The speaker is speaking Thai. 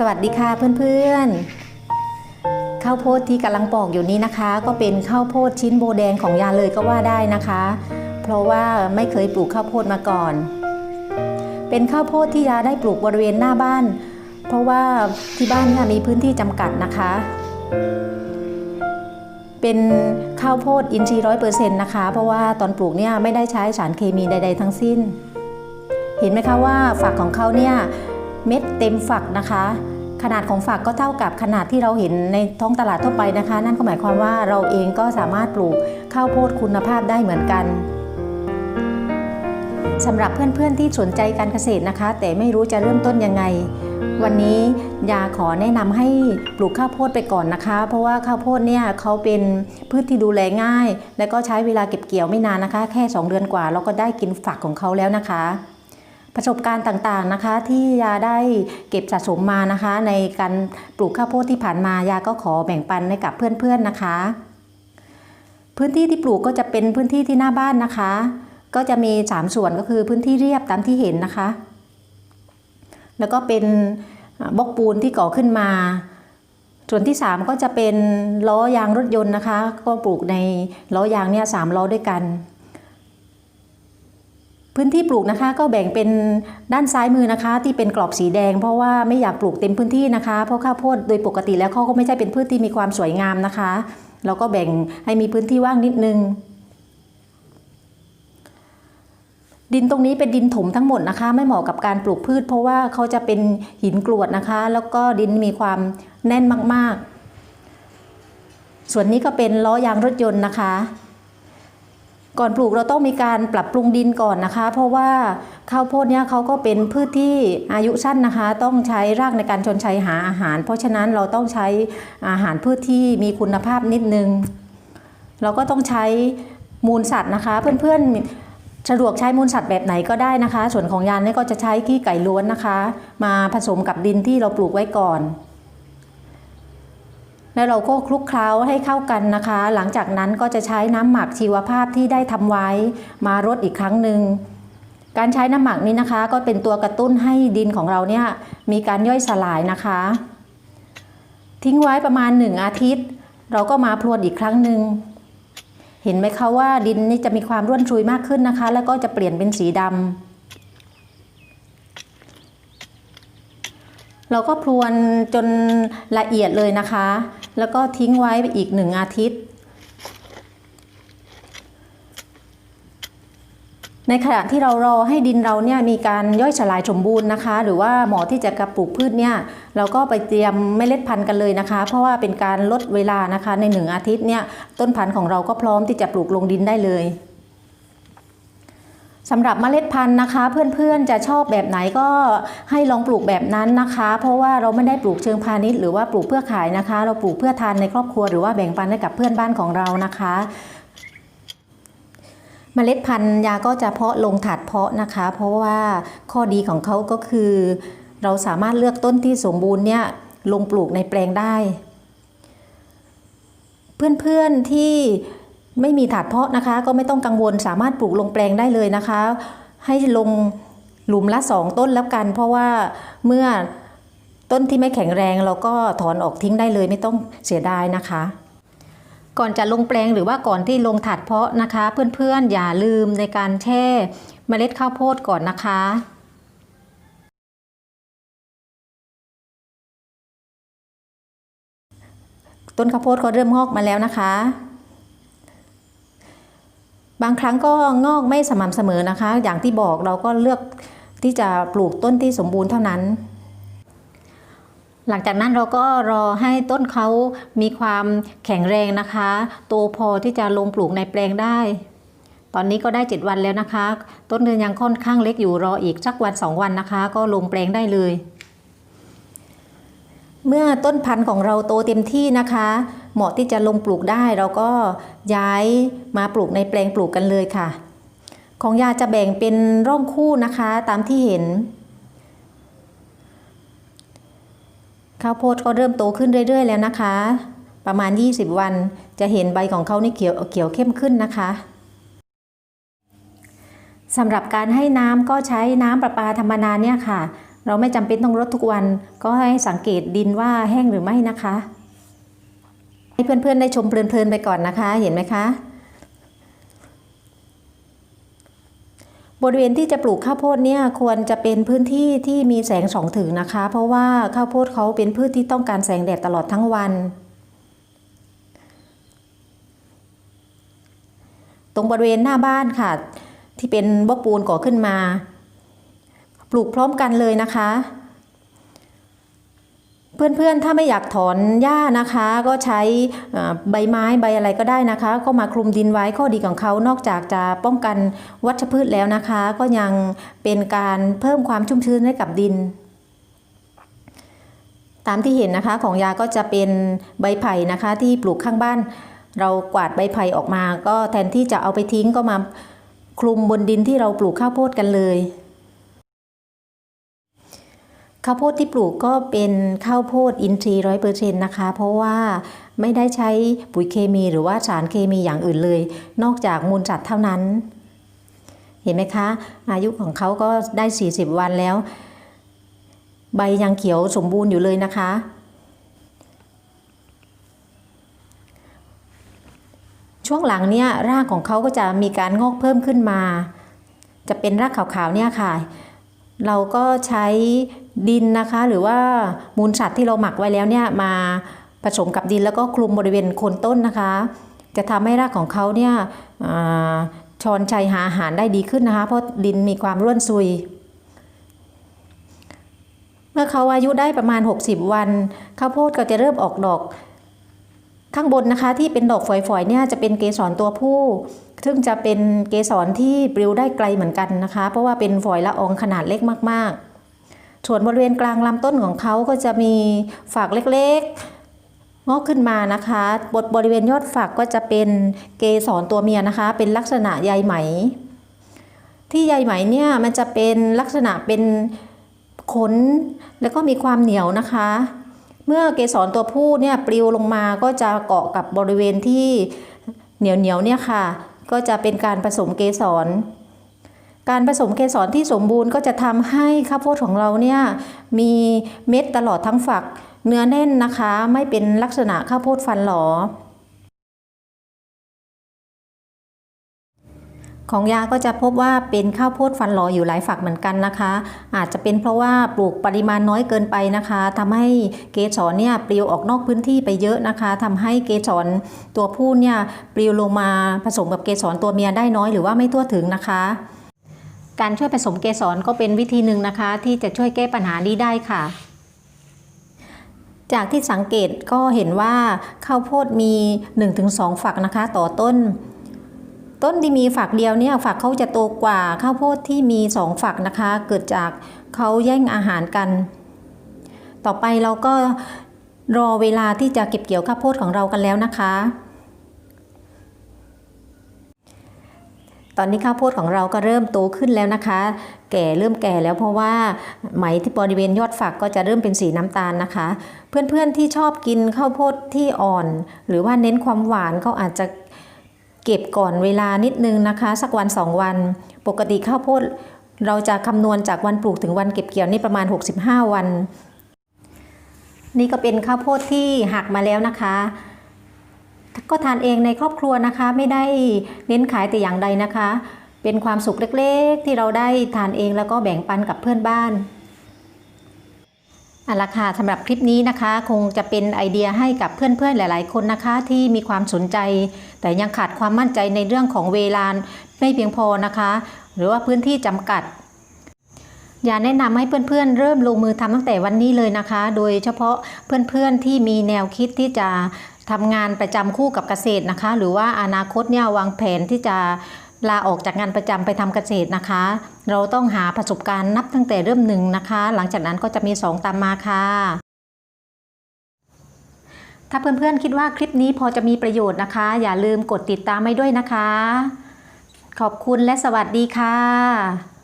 สวัสดีค่ะเพื่อนๆ ข้าวโพดที่กำลังปอกอยู่นี้นะคะ ก็เป็นข้าวโพดชิ้นโบแดงของยาเลยก็ว่าได้นะคะ เพราะว่าไม่เคยปลูกข้าวโพดมาก่อน เป็นข้าวโพดที่ยาได้ปลูกบริเวณหน้าบ้าน เพราะว่าที่บ้านเนี่ยมีพื้นที่จำกัดนะคะ เป็นข้าวโพดอินทรีย์ร้อยเปอร์เซ็นต์นะคะ เพราะว่าตอนปลูกเนี่ยไม่ได้ใช้สารเคมีใด ๆ ทั้งสิ้น เห็นไหมคะว่าฝักของเขาเนี่ย เม็ดเต็มฝักนะคะ ขนาดของฝักก็เท่ากับขนาดที่เราเห็นในท้องตลาดทั่วไปนะคะ นั่นก็หมายความว่าเราเองก็สามารถปลูกข้าวโพดคุณภาพได้เหมือนกันสำหรับเพื่อนๆที่สนใจการเกษตรนะคะ แต่ไม่รู้จะเริ่มต้นยังไง วันนี้ยาขอแนะนำให้ปลูกข้าวโพดไปก่อนนะคะ เพราะว่าข้าวโพดเนี่ยเขาเป็นพืชที่ดูแลง่าย และก็ใช้เวลาเก็บเกี่ยวไม่นานนะคะ แค่ 2 เดือนกว่าเราก็ได้กินฝักของเขาแล้วนะคะ ประสบการณ์ต่างๆนะคะ ที่ยาได้เก็บสะสมมานะคะ ในการปลูกข้าวโพดที่ผ่านมายาก็ขอแบ่งปันให้กับเพื่อนๆนะคะ พื้นที่ที่ปลูกก็จะเป็นพื้นที่ที่หน้าบ้านนะคะ ก็จะมี 3 ส่วนก็คือพื้นที่เรียบตามที่เห็นนะคะ แล้วก็เป็นบล็อกปูนที่ก่อขึ้นมา ส่วนที่ 3 ก็จะเป็นล้อยางรถยนต์นะคะ ก็ปลูกในล้อยางเนี่ยสามล้อด้วยกัน พื้นที่ปลูกนะคะก็แบ่งเป็นด้านซ้ายมือนะคะ ที่เป็นกรอบสีแดง เพราะว่าไม่อยากปลูกเต็มพื้นที่นะคะเพราะข้าวโพดโดยปกติแล้วเขาก็ไม่ใช่เป็นพืชที่มีความสวยงามนะคะเราก็แบ่งให้มีพื้นที่ว่างนิดนึง ดินตรงนี้เป็นดินถมทั้งหมดนะคะ ไม่เหมาะกับการปลูกพืช เพราะว่าเขาจะเป็นหินกรวดนะคะ แล้วก็ดินมีความแน่นมากๆ ส่วนนี้ก็เป็นล้อยางรถยนต์นะคะ ก่อนปลูกเราต้องมีการปรับปรุงดินก่อนนะคะ เพราะว่าข้าวโพดเนี่ยเขาก็เป็นพืชที่อายุสั้นนะคะ ต้องใช้รากในการชนชัยหาอาหาร เพราะฉะนั้นเราต้องใช้อาหารพืชที่มีคุณภาพนิดนึง เราก็ต้องใช้มูลสัตว์นะคะ เพื่อนๆสะดวกใช้มูลสัตว์แบบไหนก็ได้นะคะ ส่วนของยานนี่ก็จะใช้ขี้ไก่ล้วนนะคะ มาผสมกับดินที่เราปลูกไว้ก่อน แล้วเราก็คลุกเคล้าให้เข้ากันนะคะ หลังจากนั้นก็จะใช้น้ำหมักชีวภาพที่ได้ทำไว้มารดอีกครั้งหนึ่งการใช้น้ำหมักนี้นะคะ ก็เป็นตัวกระตุ้นให้ดินของเราเนี่ยมีการย่อยสลายนะคะ ทิ้งไว้ประมาณหนึ่งอาทิตย์ เราก็มาพรวนอีกครั้งหนึ่งเห็นไหมคะว่าดินนี่จะมีความร่วนชุยมากขึ้นนะคะ แล้วก็จะเปลี่ยนเป็นสีดำเราก็พรวนจนละเอียดเลยนะคะ แล้วก็ทิ้งไว้อีกหนึ่งอาทิตย์ ในขณะที่เรารอให้ดินเราเนี่ยมีการย่อยสลายสมบูรณ์นะคะ หรือว่าหมอที่จะกระปลูกพืชเนี่ยเราก็ไปเตรียมเมล็ดพันธุ์กันเลยนะคะ เพราะว่าเป็นการลดเวลานะคะในหนึ่งอาทิตย์เนี่ยต้นพันธุ์ของเราก็พร้อมที่จะปลูกลงดินได้เลย สำหรับเมล็ดพันธุ์นะคะ เพื่อนๆจะชอบแบบไหนก็ให้ลองปลูกแบบนั้นนะคะ เพราะว่าเราไม่ได้ปลูกเชิงพาณิชย์หรือว่าปลูกเพื่อขายนะคะ เราปลูกเพื่อทานในครอบครัวหรือว่าแบ่งปันให้กับเพื่อนบ้านของเรานะคะเมล็ดพันธุ์ยาก็จะเพาะลงถาดเพาะนะคะ เพราะว่าข้อดีของเขาก็คือ เราสามารถเลือกต้นที่สมบูรณ์เนี่ยลงปลูกในแปลงได้ เพื่อนๆที่ ไม่มีถาดเพาะนะคะ ก็ไม่ต้องกังวลสามารถปลูกลงแปลงได้เลยนะคะ ให้ลงหลุมละสองต้นแล้วกัน เพราะว่าเมื่อต้นที่ไม่แข็งแรงเราก็ถอนออกทิ้งได้เลยไม่ต้องเสียดายนะคะ ก่อนจะลงแปลงหรือว่าก่อนที่ลงถาดเพาะนะคะ เพื่อนๆอย่าลืมในการแช่เมล็ดข้าวโพดก่อนนะคะต้นข้าวโพดก็เริ่มงอกมาแล้วนะคะ บางครั้งก็งอกไม่สม่ำเสมอนะคะ อย่างที่บอกเราก็เลือกที่จะปลูกต้นที่สมบูรณ์เท่านั้น หลังจากนั้นเราก็รอให้ต้นเขามีความแข็งแรงนะคะโตพอที่จะลงปลูกในแปลงได้ ตอนนี้ก็ได้ 7 วันแล้วนะคะ ต้นเดือนยังค่อนข้างเล็กอยู่รออีกสักวัน 2 วันนะคะ ก็ลงแปลงได้เลย เมื่อต้นพันธุ์ของเราโตเต็มที่นะคะ เหมาะที่จะลงปลูกได้เราก็ย้ายมาปลูกในแปลงปลูกกันเลยค่ะ ของยาจะแบ่งเป็นร่องคู่นะคะตามที่เห็น ข้าวโพดก็เริ่มโตขึ้นเรื่อย ๆ แล้วนะคะ ประมาณ 20 วันจะเห็นใบของเขานี่เขียวเขียวเข้มขึ้นนะคะสำหรับการให้น้ำก็ใช้น้ำประปาธรรมดาเนี่ยค่ะ เราไม่จำเป็นต้องรดทุกวัน ก็ให้สังเกตดินว่าแห้งหรือไม่นะคะ ให้เพื่อนๆได้ชมเพลินๆไปก่อนนะคะ เห็นไหมคะ บริเวณที่จะปลูกข้าวโพดเนี่ยควรจะเป็นพื้นที่ที่มีแสงส่องถึงนะคะ เพราะว่าข้าวโพดเขาเป็นพืชที่ต้องการแสงแดดตลอดทั้งวันตรงบริเวณหน้าบ้านค่ะ ที่เป็นบล็อกปูนก่อขึ้นมา ปลูกพร้อมกันเลยนะคะ เพื่อนๆ ถ้าไม่อยากถอนหญ้านะคะ ก็ใช้ใบไม้ใบอะไรก็ได้นะคะ ก็มาคลุมดินไว้ข้อดีของเขานอกจากจะป้องกันวัชพืชแล้วนะคะ ก็ยังเป็นการเพิ่มความชุ่มชื้นให้กับดิน ตามที่เห็นนะคะของยาก็จะเป็นใบไผ่นะคะที่ปลูกข้างบ้าน เรากวาดใบไผ่ออกมา ก็แทนที่จะเอาไปทิ้งก็มาคลุมบนดินที่เราปลูกข้าวโพดกันเลย ข้าวโพดที่ปลูกก็เป็นข้าวโพดอินทรีย์ร้อยเปอร์เซ็นต์นะคะ เพราะว่าไม่ได้ใช้ปุ๋ยเคมีหรือว่าสารเคมีอย่างอื่นเลย นอกจากมูลสัตว์เท่านั้น เห็นไหมคะ อายุของเขาก็ได้ 40 วันแล้ว ใบยังเขียวสมบูรณ์อยู่เลยนะคะ ช่วงหลังเนี่ยรากของเขาก็จะมีการงอกเพิ่มขึ้นมา จะเป็นรากขาวๆเนี่ยค่ะ เราก็ใช้ดินนะคะ หรือว่ามูลสัตว์ที่เราหมักไว้แล้วเนี่ยมาผสมกับดินแล้วก็คลุมบริเวณโคนต้นนะคะ จะทำให้รากของเขาเนี่ยอชอนชัยหาอาหารได้ดีขึ้นนะคะ เพราะดินมีความร่วนซุย เมื่อเขาอายุได้ประมาณ 60 วันข้าวโพดก็จะเริ่มออกดอก ข้างบนนะคะที่เป็นดอกฝอยๆเนี่ยจะเป็นเกสรตัวผู้ ซึ่งจะเป็นเกสรที่ปลิวได้ไกลเหมือนกันนะคะ เพราะว่าเป็นฝอยละอองขนาดเล็กมากๆ ส่วนบริเวณกลางลำต้นของเขาก็จะมีฝักเล็กๆ งอกขึ้นมานะคะบทบริเวณยอดฝักก็จะเป็นเกสรตัวเมียนะคะ เป็นลักษณะใยไหม ที่ใยไหมเนี่ยมันจะเป็นลักษณะเป็นขนแล้วก็มีความเหนียวนะคะ เมื่อเกสรตัวผู้เนี่ยปลิวลงมาก็จะเกาะกับบริเวณที่เหนียวเหนียวเนี่ยค่ะ ก็จะเป็นการผสมเกสร การผสมเกสรที่สมบูรณ์ก็จะทำให้ข้าวโพดของเราเนี่ยมีเม็ดตลอดทั้งฝัก เนื้อแน่นนะคะ ไม่เป็นลักษณะข้าวโพดฟันหลอ ของยาก็จะพบว่าเป็นข้าวโพดฟันหลออยู่หลายฝักเหมือนกันนะคะ อาจจะเป็นเพราะว่าปลูกปริมาณน้อยเกินไปนะคะทำให้เกสรเนี่ยปลิวออกนอกพื้นที่ไปเยอะนะคะทำให้เกสรตัวผู้เนี่ยปลิวลงมาผสมกับเกสรตัวเมียได้น้อยหรือว่าไม่ทั่วถึงนะคะการช่วยผสมเกสรก็เป็นวิธีหนึ่งนะคะ ที่จะช่วยแก้ปัญหานี้ได้ค่ะ จากที่สังเกตก็เห็นว่าข้าวโพดมี 1-2 ฝักนะคะ ต่อต้น ต้นที่มีฝักเดียวเนี่ยฝักเขาจะโตกว่าข้าวโพดที่มีสองฝักนะคะ เกิดจากเขาแย่งอาหารกัน ต่อไปเราก็รอเวลาที่จะเก็บเกี่ยวข้าวโพดของเรากันแล้วนะคะ ตอนนี้ข้าวโพดของเราก็เริ่มโตขึ้นแล้วนะคะ แก่เริ่มแก่แล้วเพราะว่าไหมที่บริเวณยอดฝักก็จะเริ่มเป็นสีน้ำตาลนะคะ เพื่อนๆที่ชอบกินข้าวโพดที่อ่อน หรือว่าเน้นความหวานเขาอาจจะ เก็บก่อนเวลานิดนึงนะคะ สักวัน 2 วัน ปกติข้าวโพดเราจะคำนวณจากวันปลูกถึงวันเก็บเกี่ยวนี่ประมาณ 65 วัน นี่ก็เป็นข้าวโพดที่หักมาแล้วนะคะ ก็ทานเองในครอบครัวนะคะ ไม่ได้เน้นขายแต่อย่างใดนะคะ เป็นความสุขเล็กๆ ที่เราได้ทานเองแล้วก็แบ่งปันกับเพื่อนบ้าน เอาละค่ะสำหรับคลิปนี้นะคะ คงจะเป็นไอเดียให้กับเพื่อนๆหลาย ๆ คนนะคะ ที่มีความสนใจ แต่ยังขาดความมั่นใจในเรื่องของเวลาไม่เพียงพอนะคะ หรือว่าพื้นที่จำกัด อย่าแนะนำให้เพื่อนๆ เริ่มลงมือทำตั้งแต่วันนี้เลยนะคะ โดยเฉพาะเพื่อนๆที่มีแนวคิดที่จะทำงานประจำคู่กับเกษตรนะคะ หรือว่าอนาคตเนี่ยวางแผนที่จะ ลาออกจากงานประจำไปทำเกษตรนะคะ เราต้องหาประสบการณ์นับตั้งแต่เริ่มหนึ่งนะคะ หลังจากนั้นก็จะมีสองตามมาค่ะ ถ้าเพื่อนๆคิดว่าคลิปนี้พอจะมีประโยชน์นะคะ อย่าลืมกดติดตามไว้ด้วยนะคะ ขอบคุณและสวัสดีค่ะ